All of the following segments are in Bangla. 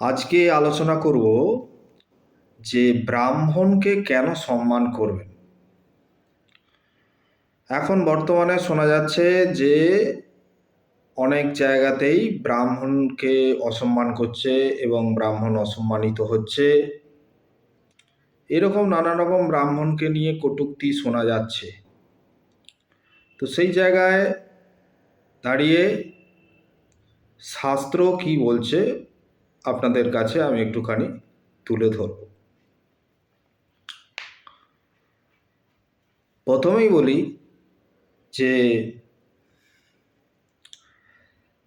আজকে আলোচনা করব যে ব্রাহ্মণকে কেন সম্মান করবেন। এখন বর্তমানে শোনা যাচ্ছে যে অনেক জায়গাতেই ব্রাহ্মণকে অসম্মান করছে এবং ব্রাহ্মণ অসম্মানিত হচ্ছে। এরকম নানা রকম ব্রাহ্মণকে নিয়ে কটূক্তি শোনা যাচ্ছে। তো সেই জায়গায় দাঁড়িয়ে শাস্ত্র কি বলছে আপনাদের কাছে আমি একটুখানি তুলে ধরব। প্রথমেই বলি যে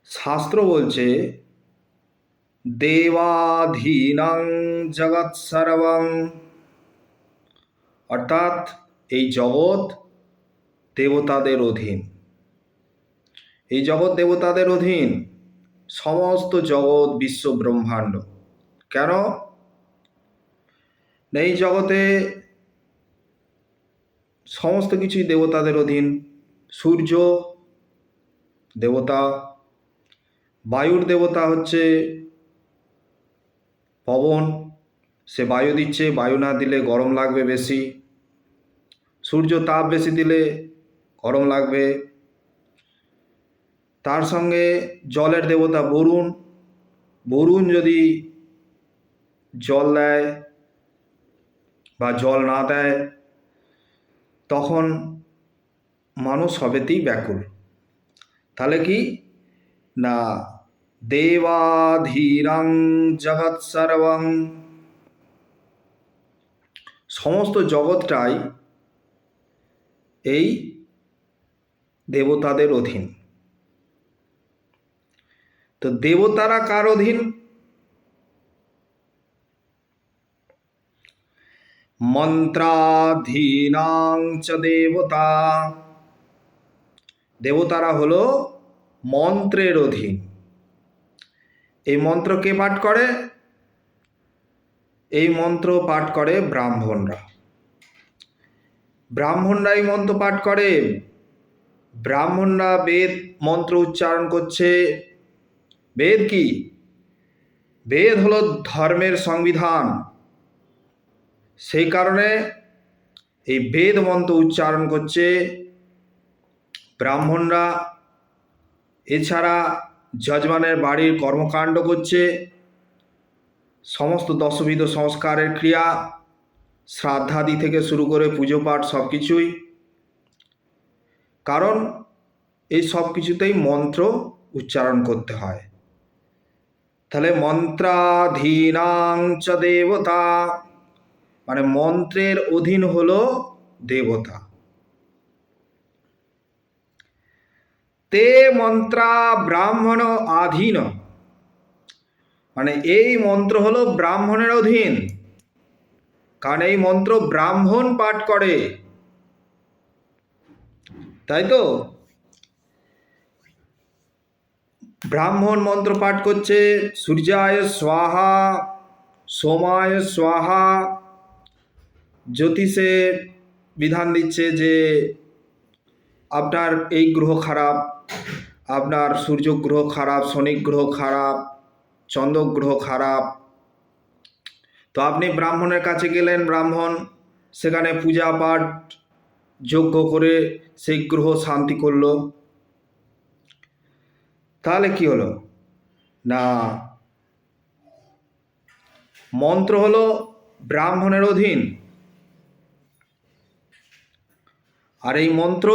শাস্ত্র বলছে, দেবাধীনাং জগৎ সর্বং। অর্থাৎ এই জগৎ দেবতাদের অধীন। এই জগৎ দেবতাদের অধীন সমস্ত জগৎ বিশ্ব ব্রহ্মাণ্ড। কেন? এই জগতে সমস্ত কিছুই দেবতাদের অধীন। সূর্য দেবতা, বায়ুর দেবতা হচ্ছে পবন। সে বায়ু দিচ্ছে, বায়ু না দিলে গরম লাগবে বেশি। সূর্য তাপ বেশি দিলে গরম লাগবে। তার সঙ্গে জলের দেবতা বরুণ। বরুণ যদি জল দেয় বা জল না দেয়, তখন মানুষ সবেতেই ব্যাকুল তাহলে কি? না, দেবাধীরাং জগৎ সর্বং। সমস্ত জগৎটাই এই দেবতাদের অধীন। তো দেবতারা কার অধীন? মন্ত্রাধীনাং চ দেবতা। দেবতারা হলো মন্ত্রের অধীন। এই মন্ত্র কে পাঠ করে? এই মন্ত্র পাঠ করে ব্রাহ্মণরা। ব্রাহ্মণরা এই মন্ত্র পাঠ করে। ব্রাহ্মণরা বেদ মন্ত্র উচ্চারণ করছে। বেদ কি? বেদ হলো ধর্মের সংবিধান। সেই কারণে এই বেদ মন্ত্র উচ্চারণ করছে ব্রাহ্মণরা। এছাড়া যজমানের বাড়ির কর্মকাণ্ড করছে। সমস্ত দশবিধ সংস্কারের ক্রিয়া, শ্রাদ্ধাদি থেকে শুরু করে পুজো পাঠ সব কিছুই কারণ এই সব কিছুতেই মন্ত্র উচ্চারণ করতে হয়। তাহলে মন্ত্রাধীনাং চ দেবতা। মানে মন্ত্রের অধীন হল দেবতা। তে মন্ত্রা ব্রাহ্মণ আধীন। মানে এই মন্ত্র হলো ব্রাহ্মণের অধীন। কারণ এই মন্ত্র ব্রাহ্মণ পাঠ করে। তাই তো? ব্রাহ্মণ মন্ত্র পাঠ করছে, সূর্যায় স্বাহা, সোমায় স্বাহা। জ্যোতিষে বিধান দিচ্ছে যে, আপনার এই গ্রহ খারাপ, আপনার সূর্য গ্রহ খারাপ, শনি গ্রহ খারাপ, চন্দ্র গ্রহ খারাপ। তো আপনি ব্রাহ্মণের কাছে গেলেন, ব্রাহ্মণ, সেখানে পূজা পাঠ যজ্ঞ করে সেই গ্রহ শান্তি করল। তাহলে কি হলো? না। মন্ত্র হলো ব্রাহ্মণের অধীন। আর এই মন্ত্র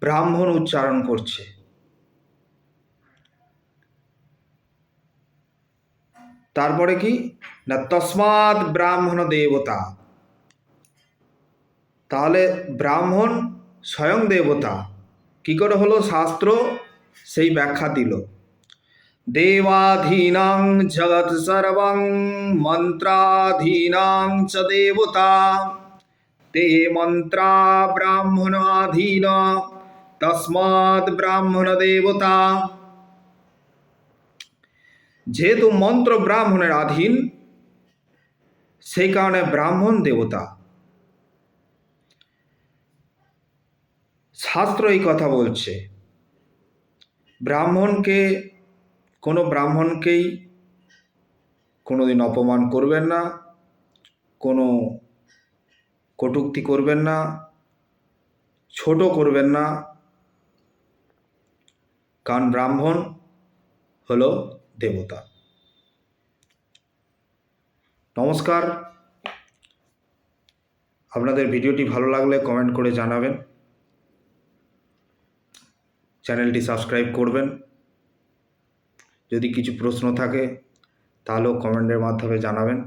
ব্রাহ্মণ উচ্চারণ করছে। তারপরে কি? না, তসমাৎ ব্রাহ্মণ দেবতা। তাহলে ব্রাহ্মণ স্বয়ং দেবতা। কি করে হলো শাস্ত্র? সেই ব্যাখ্যা দিল। দেবাধীনাং জগৎ সর্বং, মন্ত্রাধীনাং চ দেবতা। তে মন্ত্রা ব্রাহ্মণ আধীন, তসমাৎ ব্রাহ্মণ দেবতা। যেহেতু মন্ত্র ব্রাহ্মণের অধীন সেই কারণে ব্রাহ্মণ দেবতা। শাস্ত্র এই কথা বলছে। ব্রাহ্মণকে, কোনো ব্রাহ্মণকেই কোনো দিন অপমান করবেন না, কোনো কটূক্তি করবেন না, ছোট করবেন না। কারণ ব্রাহ্মণ হল দেবতা। নমস্কার। আপনাদের ভিডিওটি ভালো লাগলে কমেন্ট করে জানাবেন। চ্যানেলটি সাবস্ক্রাইব করবেন। যদি কিছু প্রশ্ন থাকে তাহলেও কমেন্টের মাধ্যমে জানাবেন।